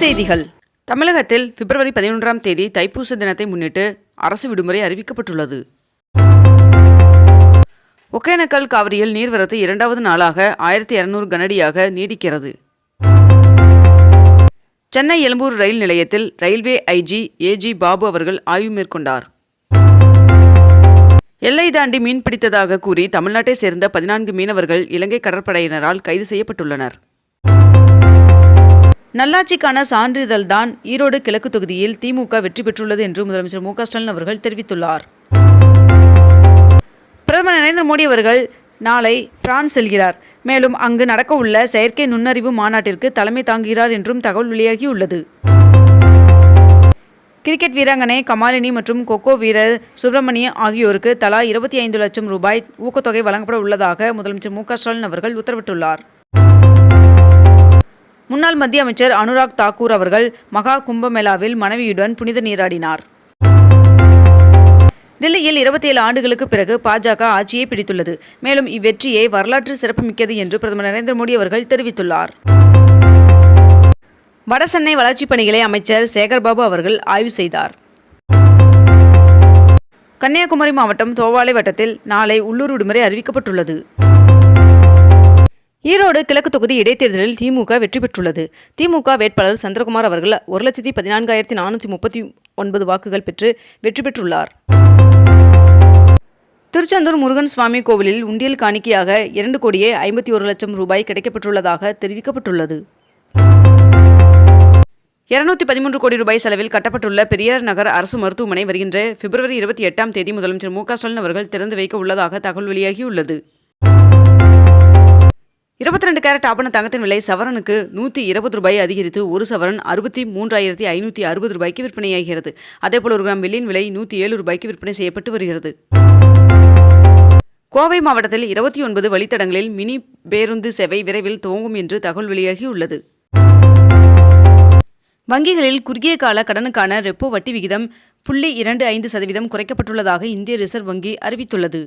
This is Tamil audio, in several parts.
செய்திகள். தமிழகத்தில் பிப்ரவரி பதினொன்றாம் தேதி தைப்பூச தினத்தை முன்னிட்டு அரசு விடுமுறை அறிவிக்கப்பட்டுள்ளது. ஒகேனக்கல் காவிரியில் நீர்வரத்து இரண்டாவது நாளாக ஆயிரத்தி இருநூறு கனடியாக நீடிக்கிறது. சென்னை எழும்பூர் ரயில் நிலையத்தில் ரயில்வே ஐஜி ஏஜி பாபு அவர்கள் ஆய்வு மேற்கொண்டார். எல்லை தாண்டி மீன் பிடித்ததாக கூறி தமிழ்நாட்டை சேர்ந்த பதினான்கு மீனவர்கள் இலங்கை கடற்படையினரால் கைது செய்யப்பட்டுள்ளனர். நல்லாட்சிக்கான சான்றிதழ்தான் ஈரோடு கிழக்கு தொகுதியில் திமுக வெற்றி பெற்றுள்ளது என்று முதலமைச்சர் மு ஸ்டாலின் அவர்கள் தெரிவித்துள்ளார். பிரதமர் நரேந்திர மோடி அவர்கள் நாளை பிரான்ஸ் செல்கிறார். மேலும் அங்கு நடக்கவுள்ள செயற்கை நுண்ணறிவு மாநாட்டிற்கு தலைமை தாங்குகிறார் என்றும் தகவல் வெளியாகியுள்ளது. கிரிக்கெட் வீராங்கனை கமாலினி மற்றும் கொக்கோ வீரர் சுப்பிரமணிய ஆகியோருக்கு தலா இருபத்தி ஐந்து லட்சம் ரூபாய் ஊக்கத்தொகை வழங்கப்பட உள்ளதாக முதலமைச்சர் மு ஸ்டாலின் அவர்கள் உத்தரவிட்டுள்ளார். முன்னாள் மத்திய அமைச்சர் அனுராக் தாக்கூர் அவர்கள் மகா கும்பமேளாவில் மனைவியுடன் புனித நீராடினார். நெல்லையில் இருபத்தி ஏழு ஆண்டுகளுக்கு பிறகு பாஜக ஆட்சியை பிடித்துள்ளது. மேலும் இவ்வெற்றியை வரலாற்று சிறப்புமிக்கது என்று பிரதமர் நரேந்திர மோடி அவர்கள் தெரிவித்துள்ளார். வடசென்னை வளர்ச்சிப் பணிகளை அமைச்சர் சேகர்பாபு அவர்கள் ஆய்வு செய்தார். கன்னியாகுமரி மாவட்டம் தோவாளை வட்டத்தில் நாளை உள்ளூர் விடுமுறை அறிவிக்கப்பட்டுள்ளது. ஈரோடு கிழக்கு தொகுதி இடைத்தேர்தலில் திமுக வெற்றி பெற்றுள்ளது. திமுக வேட்பாளர் சந்திரகுமார் அவர்கள் ஒரு லட்சத்தி பதினான்காயிரத்தி நானூற்றி முப்பத்தி ஒன்பது வாக்குகள் பெற்று வெற்றி பெற்றுள்ளார். திருச்செந்தூர் முருகன் சுவாமி கோவிலில் உண்டியல் காணிக்கையாக இரண்டு கோடியே ஐம்பத்தி ஒரு லட்சம் ரூபாய் கிடைக்கப்பட்டுள்ளதாக தெரிவிக்கப்பட்டுள்ளது. இருநூத்தி பதிமூன்று கோடி ரூபாய் செலவில் கட்டப்பட்டுள்ள பெரியார் நகர் அரசு மருத்துவமனை வருகின்ற பிப்ரவரி இருபத்தி எட்டாம் தேதி முதலமைச்சர் மு க ஸ்டாலின் அவர்கள் திறந்து வைக்க உள்ளதாக தகவல் வெளியாகியுள்ளது. கேரட் ஆபண தங்கத்தின் விலை சவரனுக்கு நூற்றி இருபது ரூபாய் அதிகரித்து ஒரு சவரன் அறுபத்தி மூன்றாயிரத்தி ஐநூற்றி அறுபது ரூபாய்க்கு விற்பனையாகிறது. அதேபோல் ஒரு கிராம் வெள்ளியின் விலை நூற்றி ஏழு ரூபாய்க்கு விற்பனை செய்யப்பட்டு வருகிறது. கோவை மாவட்டத்தில் இருபத்தி ஒன்பது வழித்தடங்களில் மினி பேருந்து சேவை விரைவில் துவங்கும் என்று தகவல் வெளியாகியுள்ளது. வங்கிகளில் குறுகிய கால கடனுக்கான ரெப்போ வட்டி விகிதம் புள்ளி இரண்டு ஐந்து சதவீதம் குறைக்கப்பட்டுள்ளதாக இந்திய ரிசர்வ் வங்கி அறிவித்துள்ளது.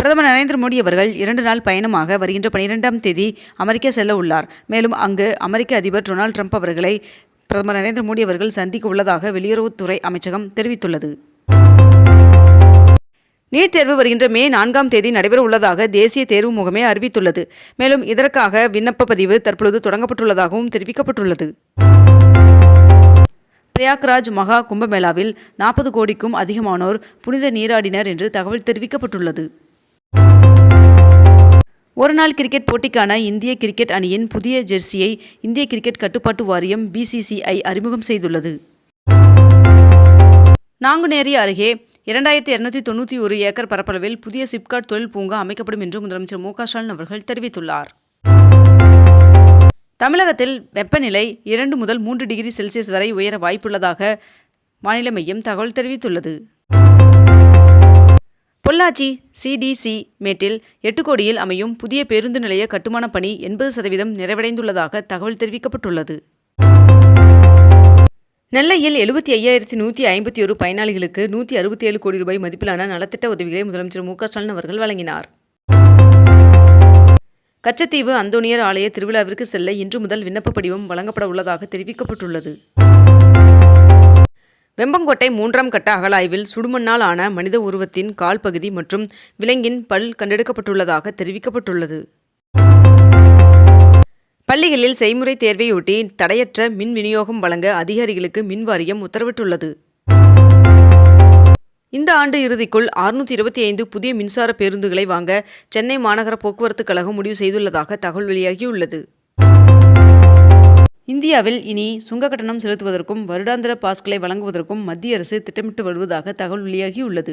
பிரதமர் நரேந்திர மோடி அவர்கள் இரண்டு நாள் பயணமாக வருகின்ற பனிரெண்டாம் தேதி அமெரிக்கா செல்ல உள்ளார். மேலும் அங்கு அமெரிக்க அதிபர் டொனால்ட் ட்ரம்ப் அவர்களை பிரதமர் நரேந்திர மோடி அவர்கள் சந்திக்க உள்ளதாக வெளியுறவுத்துறை அமைச்சகம் தெரிவித்துள்ளது. நீட் தேர்வு வருகின்ற மே நான்காம் தேதி நடைபெற உள்ளதாக தேசிய தேர்வு முகமே அறிவித்துள்ளது. மேலும் இதற்காக விண்ணப்ப பதிவு தற்பொழுது தொடங்கப்பட்டுள்ளதாகவும் தெரிவிக்கப்பட்டுள்ளது. பிரயாக்ராஜ் மகா கும்பமேளாவில் நாற்பது கோடிக்கும் அதிகமானோர் புனித நீராடினர் என்று தகவல் தெரிவிக்கப்பட்டுள்ளது. ஒருநாள் கிரிக்கெட் போட்டிக்கான இந்திய கிரிக்கெட் அணியின் புதிய ஜெர்சியை இந்திய கிரிக்கெட் கட்டுப்பாட்டு வாரியம் பிசிசிஐ அறிமுகம் செய்துள்ளது. நாங்குநேரி அருகே இரண்டாயிரத்தி இருநூத்தி தொண்ணூற்றி ஒரு ஏக்கர் பரப்பளவில் புதிய சிப்காட் தொழில் பூங்கா அமைக்கப்படும் என்று முதலமைச்சர் மு ஸ்டாலின் அவர்கள் தெரிவித்துள்ளார். தமிழகத்தில் வெப்பநிலை இரண்டு முதல் மூன்று டிகிரி செல்சியஸ் வரை உயர வாய்ப்புள்ளதாக வானிலை மையம் தகவல் தெரிவித்துள்ளது. பொள்ளாச்சி சிடிசி மேட்டில் எட்டு கோடியில் அமையும் புதிய பேருந்து நிலைய கட்டுமான பணி எண்பது சதவீதம் நிறைவடைந்துள்ளதாக தகவல் தெரிவிக்கப்பட்டுள்ளது. நெல்லையில் எழுபத்தி ஐயாயிரத்தி நூற்றி ஐம்பத்தி ஒரு பயனாளிகளுக்கு நூற்றி அறுபத்தி ஏழு கோடி ரூபாய் மதிப்பிலான நலத்திட்ட உதவிகளை முதலமைச்சர் மு க ஸ்டாலின் அவர்கள் வழங்கினார். கச்சத்தீவு அந்தோனியர் ஆலய திருவிழாவிற்கு செல்ல இன்று முதல் விண்ணப்ப படிவம் வழங்கப்பட உள்ளதாக தெரிவிக்கப்பட்டுள்ளது. வெம்பங்கோட்டை மூன்றாம் கட்ட அகலாய்வில் சுடுமண்ணால் ஆன மனித உருவத்தின் கால் பகுதி மற்றும் விலங்கின் பல் கண்டெடுக்கப்பட்டுள்ளதாக தெரிவிக்கப்பட்டுள்ளது. பள்ளிகளில் செய்முறை தேர்வையொட்டி தடையற்ற மின் விநியோகம் வழங்க அதிகாரிகளுக்கு மின் வாரியம் உத்தரவிட்டுள்ளது. இந்த ஆண்டு இறுதிக்குள் அறுநூற்றி இருபத்தி ஐந்து புதிய மின்சார பேருந்துகளை வாங்க சென்னை மாநகர போக்குவரத்து கழகம் முடிவு செய்துள்ளதாக தகவல் வெளியாகியுள்ளது. இந்தியாவில் இனி சுங்க கட்டணம் செலுத்துவதற்கும் வருடாந்திர பாஸ்களை வழங்குவதற்கும் மத்திய அரசு திட்டமிட்டு வருவதாக தகவல் வெளியாகியுள்ளது.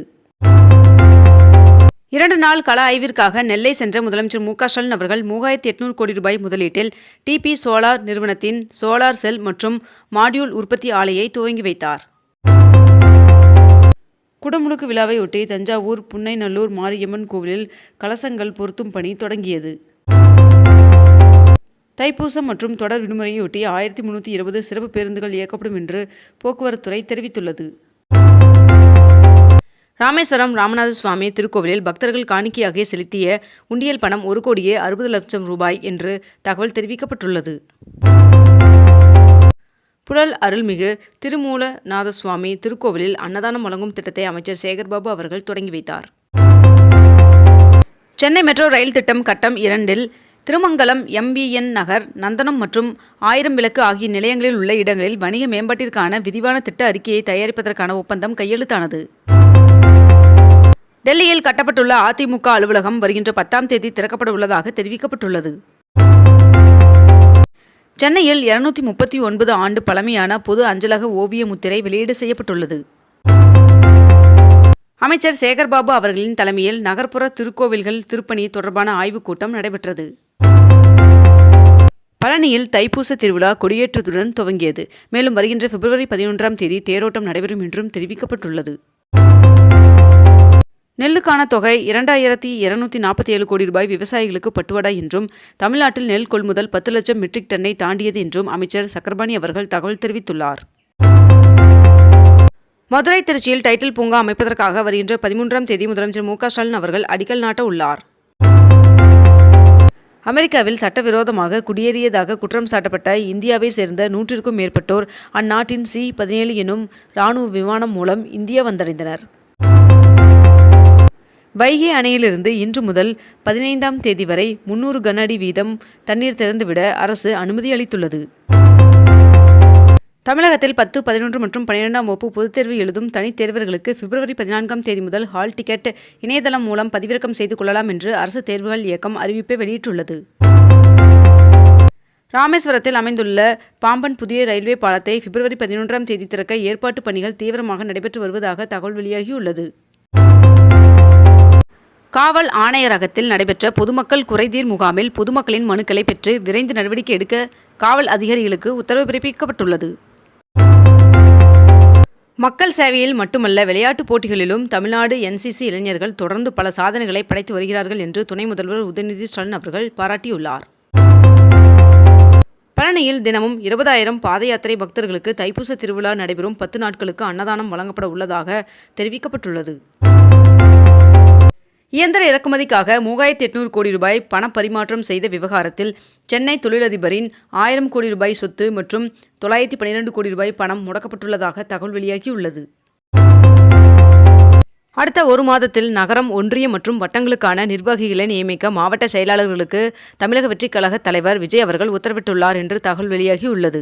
இரண்டு நாள் கள ஆய்விற்காக நெல்லை சென்ற முதலமைச்சர் மு க ஸ்டாலின் அவர்கள் மூவாயிரத்தி எட்நூறு கோடி ரூபாய் முதலீட்டில் டிபி சோலார் நிறுவனத்தின் சோலார் செல் மற்றும் மாடியூல் உற்பத்தி ஆலையை துவங்கி வைத்தார். குடமுழுக்கு விழாவையொட்டி தஞ்சாவூர் புன்னைநல்லூர் மாரியம்மன் கோவிலில் கலசங்கள் பொருத்தும் பணி தொடங்கியது. தைப்பூசம் மற்றும் தொடர் விடுமுறையொட்டி ஆயிரத்தி முன்னூற்றி இருபது சிறப்பு பேருந்துகள் இயக்கப்படும் என்று போக்குவரத்துறை தெரிவித்துள்ளது. ராமேஸ்வரம் ராமநாத சுவாமி திருக்கோவிலில் பக்தர்கள் காணிக்கையாக செலுத்திய உண்டியல் பணம் ஒரு கோடியே அறுபது லட்சம் ரூபாய் என்று தகவல் தெரிவிக்கப்பட்டுள்ளது. புழல் அருள்மிகு திருமூலநாதசுவாமி திருக்கோவிலில் அன்னதானம் வழங்கும் திட்டத்தை அமைச்சர் சேகர்பாபு அவர்கள் தொடங்கி வைத்தார். சென்னை மெட்ரோ ரயில் திட்டம் கட்டம் இரண்டில் திருமங்கலம் எம்பிஎன் நகர் நந்தனம் மற்றும் ஆயிரம் விளக்கு ஆகிய நிலையங்களில் உள்ள இடங்களில் வணிக மேம்பாட்டிற்கான விரிவான திட்ட அறிக்கையை தயாரிப்பதற்கான ஒப்பந்தம் கையெழுத்தானது. டெல்லியில் கட்டப்பட்டுள்ள அதிமுக அலுவலகம் வருகின்ற பத்தாம் தேதி திறக்கப்பட உள்ளதாக தெரிவிக்கப்பட்டுள்ளது. சென்னையில் இருநூத்தி முப்பத்தி ஒன்பது ஆண்டு பழமையான பொது அஞ்சலக ஓவிய முத்திரை வெளியீடு செய்யப்பட்டுள்ளது. அமைச்சர் சேகர்பாபு அவர்களின் தலைமையில் நகர்ப்புற திருக்கோவில்கள் திருப்பணி தொடர்பான ஆய்வுக் கூட்டம் நடைபெற்றது. பழனியில் தைப்பூச திருவிழா கொடியேற்றத்துடன் துவங்கியது. மேலும் வருகின்ற பிப்ரவரி பதினொன்றாம் தேதி தேரோட்டம் நடைபெறும் என்றும் தெரிவிக்கப்பட்டுள்ளது. நெல்லுக்கான தொகை இரண்டாயிரத்தி இருநூத்தி நாற்பத்தி ஏழு கோடி ரூபாய் விவசாயிகளுக்கு பட்டுவடா என்றும் தமிழ்நாட்டில் நெல் கொள்முதல் பத்து லட்சம் மெட்ரிக் டன்னை தாண்டியது என்றும் அமைச்சர் சக்கரபாணி அவர்கள் தகவல் தெரிவித்துள்ளார். மதுரை திருச்சியில் டைட்டில் பூங்கா அமைப்பதற்காக வருகின்ற பதிமூன்றாம் தேதி முதலமைச்சர் மு க ஸ்டாலின் அவர்கள் அடிக்கல் நாட்ட உள்ளார். அமெரிக்காவில் சட்டவிரோதமாக குடியேறியதாக குற்றம் சாட்டப்பட்ட இந்தியாவை சேர்ந்த நூற்றிற்கும் மேற்பட்டோர் அந்நாட்டின் சி பதினேழு எனும் இராணுவ விமானம் மூலம் இந்தியா வந்தடைந்தனர். வைகை அணையிலிருந்து இன்று முதல் பதினைந்தாம் தேதி வரை முன்னூறு கன அடி வீதம் தண்ணீர் திறந்துவிட அரசு அனுமதி அளித்துள்ளது. தமிழகத்தில் பத்து பதினொன்று மற்றும் பன்னிரெண்டாம் வகுப்பு பொதுத் தேர்வு எழுதும் தனித் தேர்வர்களுக்கு பிப்ரவரி பதினான்காம் தேதி முதல் ஹால் டிக்கெட் இணையதளம் மூலம் பதிவிறக்கம் செய்து கொள்ளலாம் என்று அரசு தேர்வுகள் இயக்கம் அறிவிப்பை வெளியிட்டுள்ளது. ராமேஸ்வரத்தில் அமைந்துள்ள பாம்பன் புதிய ரயில்வே பாலத்தை பிப்ரவரி பதினொன்றாம் தேதி திறக்க ஏற்பாட்டு பணிகள் தீவிரமாக நடைபெற்று வருவதாக தகவல் வெளியாகியுள்ளது. காவல் ஆணையரகத்தில் நடைபெற்ற பொதுமக்கள் குறைதீர் முகாமில் பொதுமக்களின் மனுக்களை பெற்று விரைந்து நடவடிக்கை எடுக்க காவல் அதிகாரிகளுக்கு உத்தரவு பிறப்பிக்கப்பட்டுள்ளது. மக்கள் சேவையில் மட்டுமல்ல விளையாட்டுப் போட்டிகளிலும் தமிழ்நாடு என்சிசி இளைஞர்கள் தொடர்ந்து பல சாதனைகளை படைத்து வருகிறார்கள் என்று துணை முதல்வர் உதயநிதி ஸ்டாலின் அவர்கள் பாராட்டியுள்ளார். பழனியில் தினமும் இருபதாயிரம் பாத யாத்திரை பக்தர்களுக்கு தைப்பூச திருவிழா நடைபெறும். பத்து நாட்களுக்கு அன்னதானம் வழங்கப்பட உள்ளதாக தெரிவிக்கப்பட்டுள்ளது. இயந்திர இறக்குமதிக்காக மூவாயிரத்தி எட்நூறு கோடி ரூபாய் பணப்பரிமாற்றம் செய்த விவகாரத்தில் சென்னை தொழிலதிபரின் ஆயிரம் கோடி ரூபாய் சொத்து மற்றும் தொள்ளாயிரத்தி பன்னிரண்டு கோடி ரூபாய் பணம் முடக்கப்பட்டுள்ளதாக தகவல் வெளியாகியுள்ளது. அடுத்த ஒரு மாதத்தில் நகரம் ஒன்றியம் மற்றும் வட்டங்களுக்கான நிர்வாகிகளை நியமிக்க மாவட்ட செயலாளர்களுக்கு தமிழக வெற்றிக் கழக தலைவர் விஜய் அவர்கள் உத்தரவிட்டுள்ளார் என்று தகவல் வெளியாகியுள்ளது.